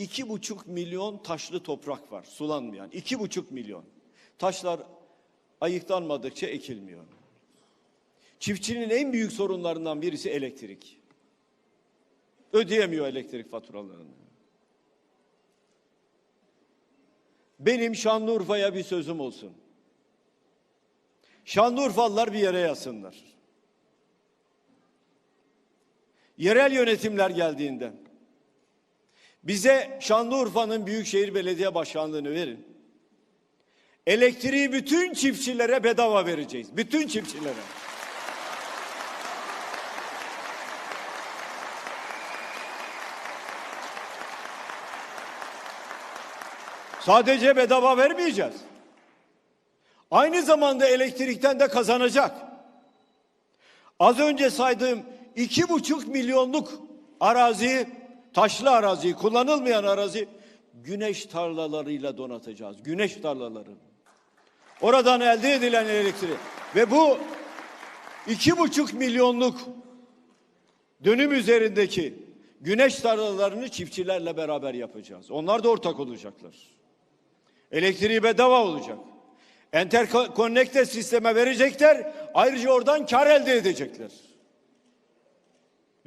iki buçuk milyon taşlı toprak var sulanmayan. iki buçuk milyon. Taşlar ayıklanmadıkça ekilmiyor. Çiftçinin en büyük sorunlarından birisi elektrik. Ödeyemiyor elektrik faturalarını. Benim Şanlıurfa'ya bir sözüm olsun. Şanlıurfalılar bir yere yazsınlar. Yerel yönetimler geldiğinde bize Şanlıurfa'nın Büyükşehir Belediye Başkanlığı'nı verin. Elektriği bütün çiftçilere bedava vereceğiz. Bütün çiftçilere. Sadece bedava vermeyeceğiz. Aynı zamanda elektrikten de kazanacak. Az önce saydığım iki buçuk milyonluk arazi, taşlı arazi, kullanılmayan arazi güneş tarlalarıyla donatacağız. Güneş tarlaları. Oradan elde edilen elektriği ve bu iki buçuk milyonluk dönüm üzerindeki güneş tarlalarını çiftçilerle beraber yapacağız. Onlar da ortak olacaklar. Elektriği bedava olacak. Enterkonnekte sisteme verecekler. Ayrıca oradan kar elde edecekler.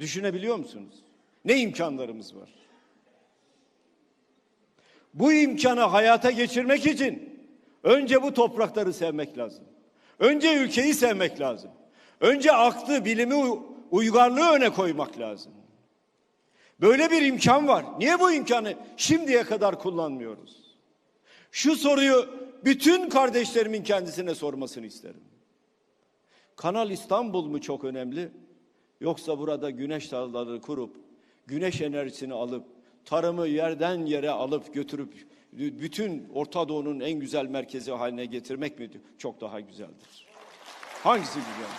Düşünebiliyor musunuz? Ne imkanlarımız var? Bu imkanı hayata geçirmek için önce bu toprakları sevmek lazım. Önce ülkeyi sevmek lazım. Önce aklı, bilimi, uygarlığı öne koymak lazım. Böyle bir imkan var. Niye bu imkanı şimdiye kadar kullanmıyoruz? Şu soruyu bütün kardeşlerimin kendisine sormasını isterim. Kanal İstanbul mu çok önemli? Yoksa burada güneş tarlaları kurup, güneş enerjisini alıp, tarımı yerden yere alıp götürüp bütün Orta Doğu'nun en güzel merkezi haline getirmek mi çok daha güzeldir? Hangisi güzel?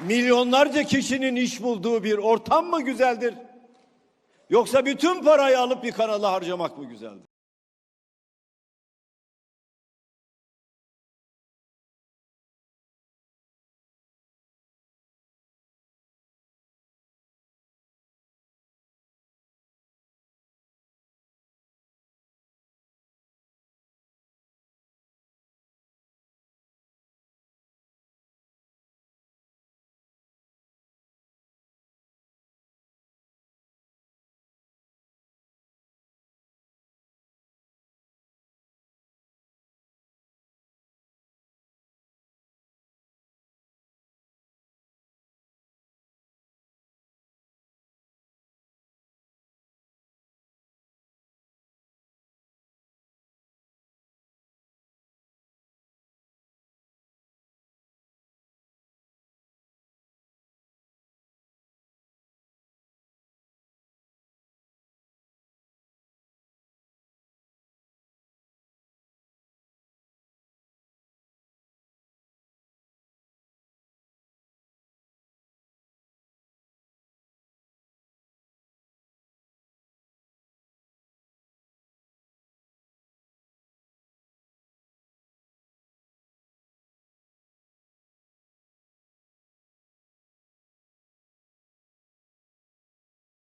Milyonlarca kişinin iş bulduğu bir ortam mı güzeldir? Yoksa bütün parayı alıp bir kanala harcamak mı güzeldir?